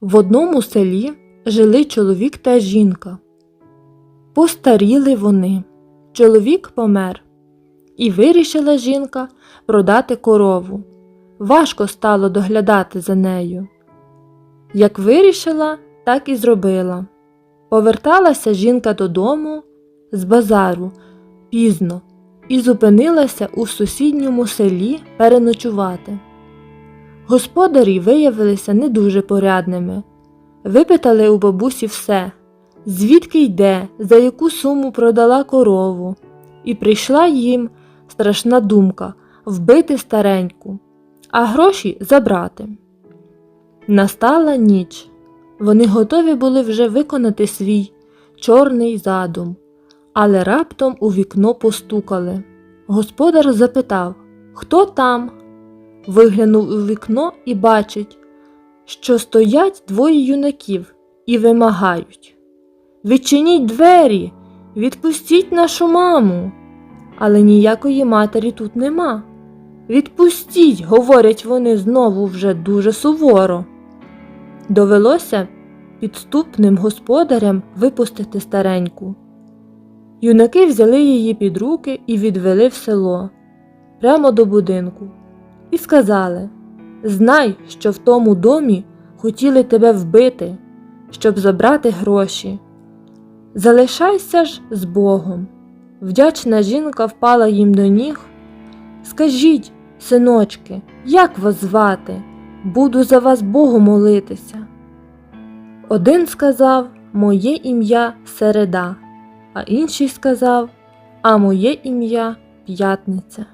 В одному селі жили чоловік та жінка. Постаріли вони. Чоловік помер, і вирішила жінка продати корову. Важко стало доглядати за нею. Як вирішила, так і зробила. Поверталася жінка додому з базару пізно і зупинилася у сусідньому селі переночувати. Господарі виявилися не дуже порядними. Випитали у бабусі все, звідки йде, за яку суму продала корову, і прийшла їм страшна думка вбити стареньку, а гроші забрати. Настала ніч. Вони готові були вже виконати свій чорний задум, але раптом у вікно постукали. Господар запитав Хто там? Виглянув у вікно і бачить, що стоять двоє юнаків і вимагають. Відчиніть двері, відпустіть нашу маму. Але ніякої матері тут нема. Відпустіть, говорять вони знову вже дуже суворо. Довелося підступним господарям випустити стареньку. Юнаки взяли її під руки і відвели в село, прямо до будинку, і сказали Знай, що в тому домі хотіли тебе вбити, щоб забрати гроші. Залишайся ж з Богом. Вдячна жінка впала їм до ніг. Скажіть, синочки, як вас звати? Буду за вас Богу молитися. Один сказав Моє ім'я Середа, а інший сказав А моє ім'я П'ятниця.